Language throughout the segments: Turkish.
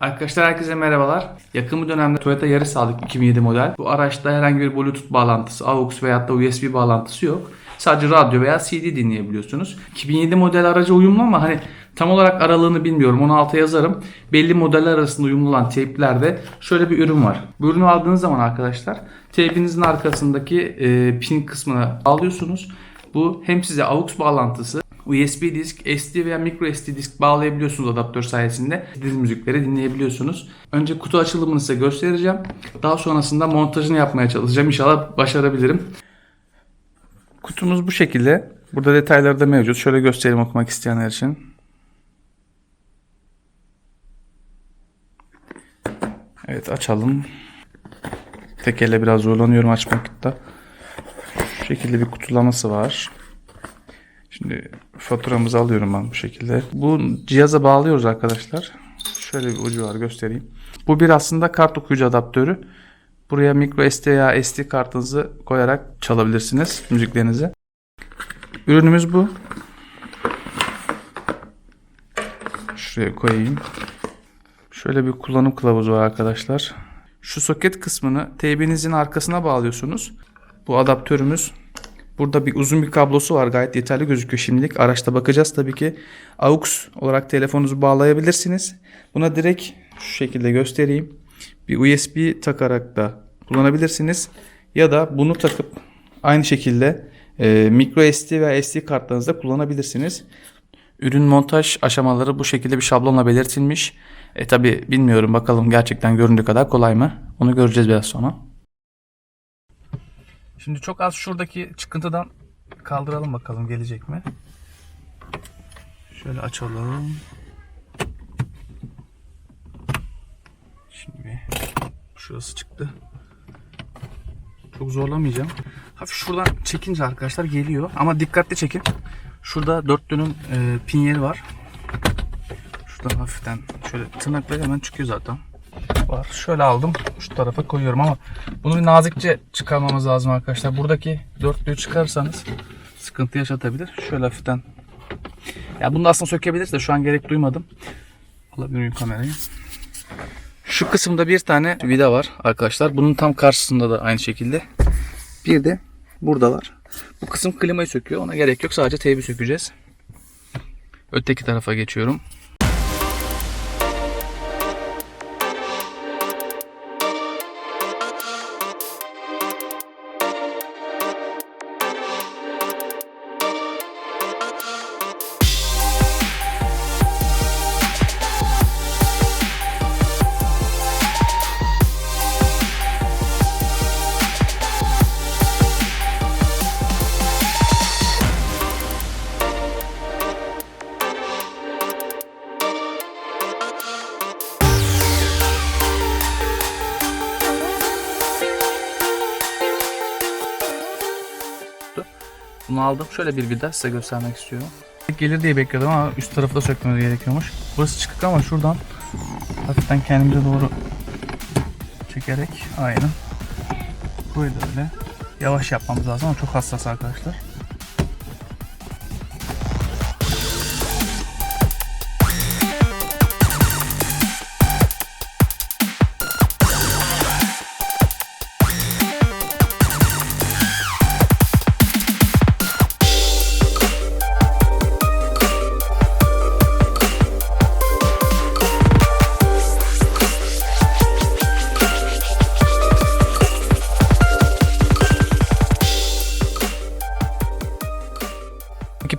Arkadaşlar herkese merhabalar. Yakın bir dönemde Toyota Yaris aldık 2007 model. Bu araçta herhangi bir Bluetooth bağlantısı, AUX veya da USB bağlantısı yok. Sadece radyo veya CD dinleyebiliyorsunuz. 2007 model araca uyumlu ama hani tam olarak aralığını bilmiyorum. Onu alta yazarım. Belli modeller arasında uyumlu olan teyplerde şöyle bir ürün var. Bu ürünü aldığınız zaman arkadaşlar teybinizin arkasındaki e, pin kısmına alıyorsunuz. Bu hem size AUX bağlantısı, USB disk, SD veya micro SD disk bağlayabiliyorsunuz adaptör sayesinde. Diz müzikleri dinleyebiliyorsunuz. Önce kutu açılımını size göstereceğim. Daha sonrasında montajını yapmaya çalışacağım. İnşallah başarabilirim. Kutumuz bu şekilde. Burada detayları da mevcut. Şöyle göstereyim okumak isteyenler için. Evet açalım. Tek elle biraz zorlanıyorum açmakta. Şu şekilde bir kutulaması var. Şimdi faturamızı alıyorum ben bu şekilde. Bu cihaza bağlıyoruz arkadaşlar. Şöyle bir ucu var göstereyim. Bu bir aslında kart okuyucu adaptörü. Buraya micro SD ya SD kartınızı koyarak çalabilirsiniz müziklerinizi. Ürünümüz bu. Şuraya koyayım. Şöyle bir kullanım kılavuzu var arkadaşlar. Şu soket kısmını teybinizin arkasına bağlıyorsunuz. Bu adaptörümüz Burada bir uzun bir kablosu var. Gayet yeterli gözüküyor şimdilik. Araçta bakacağız tabii ki. AUX olarak telefonunuzu bağlayabilirsiniz. Buna direkt şu şekilde göstereyim. Bir USB takarak da kullanabilirsiniz. Ya da bunu takıp aynı şekilde e, micro SD veya SD kartlarınızda kullanabilirsiniz. Ürün montaj aşamaları bu şekilde bir şablonla belirtilmiş. E tabi bilmiyorum bakalım gerçekten göründüğü kadar kolay mı? Onu göreceğiz biraz sonra. Şimdi çok az şuradaki çıkıntıdan kaldıralım bakalım gelecek mi? Şöyle açalım. Şimdi şurası çıktı. Çok zorlamayacağım. Hafif şuradan çekince arkadaşlar geliyor. Ama dikkatli çekin. Şurada dörtlünün e, pin var. Şuradan hafiften şöyle tırnakla hemen çıkıyor zaten var. Şöyle aldım. Şu tarafa koyuyorum ama bunu bir nazikçe çıkarmamız lazım arkadaşlar. Buradaki dörtlüğü çıkarsanız sıkıntı yaşatabilir. Şöyle hafiften. Ya bunu da aslında sökebiliriz de şu an gerek duymadım. Alabilirim kamerayı. Şu kısımda bir tane vida var arkadaşlar. Bunun tam karşısında da aynı şekilde. Bir de burada var. Bu kısım klimayı söküyor. Ona gerek yok. Sadece teybi sökeceğiz. Öteki tarafa geçiyorum. Bunu aldım. Şöyle bir vida size göstermek istiyorum. Gelir diye bekliyordum ama üst tarafı da sökmemiz gerekiyormuş. Burası çıkık ama şuradan hafiften kendimize doğru çekerek aynen. Da öyle. Yavaş yapmamız lazım ama çok hassas arkadaşlar.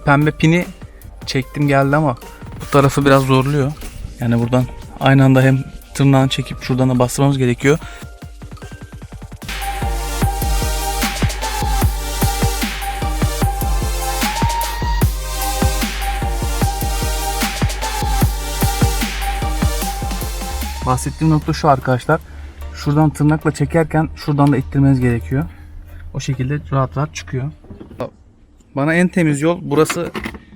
Pembe pini çektim geldi ama bu tarafı biraz zorluyor. Yani buradan aynı anda hem tırnağını çekip şuradan da bastırmamız gerekiyor. Bahsettiğim nokta şu arkadaşlar. Şuradan tırnakla çekerken şuradan da ittirmeniz gerekiyor. O şekilde rahat rahat çıkıyor. Bana en temiz yol burası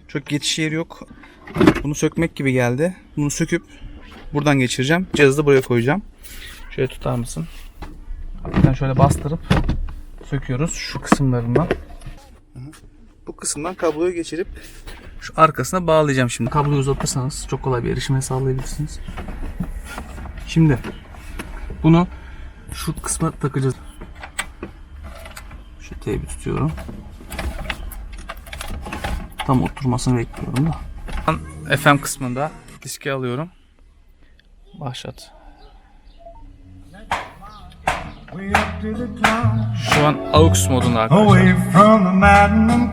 çok geçiş yeri yok. Bunu sökmek gibi geldi. Bunu söküp buradan geçireceğim. Cihazı buraya koyacağım. Şöyle tutar mısın? Hafiften şöyle bastırıp söküyoruz şu kısımlarından. Bu kısımdan kabloyu geçirip şu arkasına bağlayacağım şimdi. Kabloyu uzatırsanız çok kolay bir erişime sağlayabilirsiniz. Şimdi bunu şu kısma takacağız. Şu teybi tutuyorum. Tam oturmasını bekliyorum da. FM kısmında diski alıyorum. Başlat. Şu an AUX modunda arkadaşlar.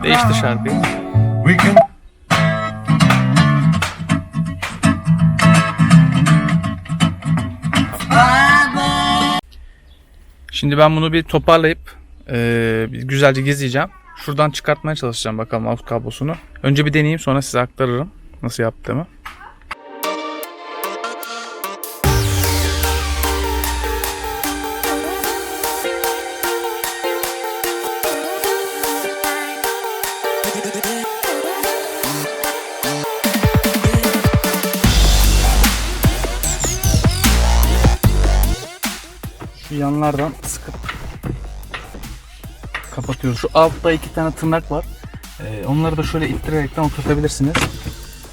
Değişti şarkıyı. Şimdi ben bunu bir toparlayıp bir güzelce gezeceğim. Şuradan çıkartmaya çalışacağım bakalım AUX kablosunu. Önce bir deneyeyim sonra size aktarırım nasıl yaptığımı. Şu yanlardan sıkıp kapatıyoruz. Şu altta iki tane tırnak var. Ee, onları da şöyle ittirerekten oturtabilirsiniz.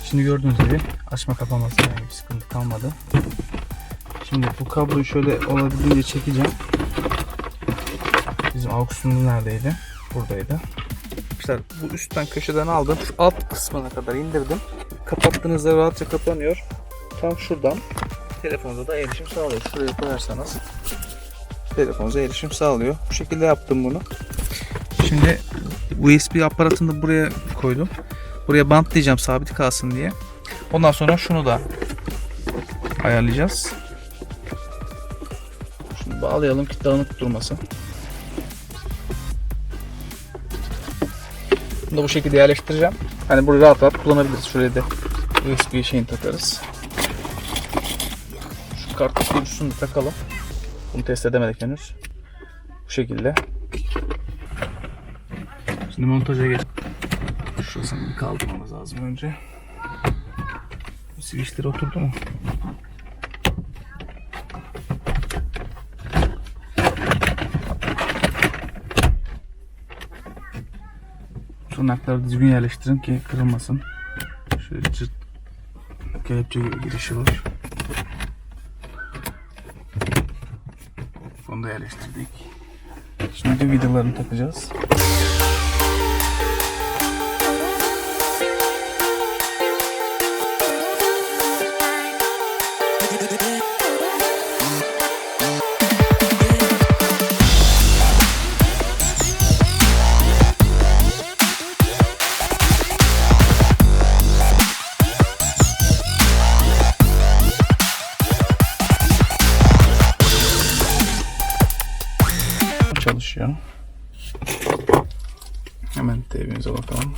Şimdi gördüğünüz gibi açma kapaması yani bir sıkıntı kalmadı. Şimdi bu kabloyu şöyle olabildiğince çekeceğim. Bizim auxumuz neredeydi? Buradaydı. Arkadaşlar bu üstten köşeden aldım. Şu alt kısmına kadar indirdim. Kapattığınızda rahatça kapanıyor. Tam şuradan telefonunuza da erişim sağlıyor. Şuraya koyarsanız telefonunuza erişim sağlıyor. Bu şekilde yaptım bunu. Şimdi USB aparatını da buraya koydum. Buraya bantlayacağım sabit kalsın diye. Ondan sonra şunu da ayarlayacağız. Şunu bağlayalım ki dağınık durmasın. Bunu da bu şekilde yerleştireceğim. Hani burayı rahat rahat kullanabiliriz. Şuraya da USB şeyini takarız. Şu kartlık ucusunu da takalım. Bunu test edemedik henüz. Bu şekilde. Şimdi montaja geç. Şurasını kaldırmamız lazım önce. Bu oturdu mu? Tırnakları düzgün yerleştirin ki kırılmasın. Şöyle cırt kelepçe gibi girişi var. Bunu da yerleştirdik. Şimdi vidalarını takacağız. Çalışıyor. Hemen TV'mize bakalım.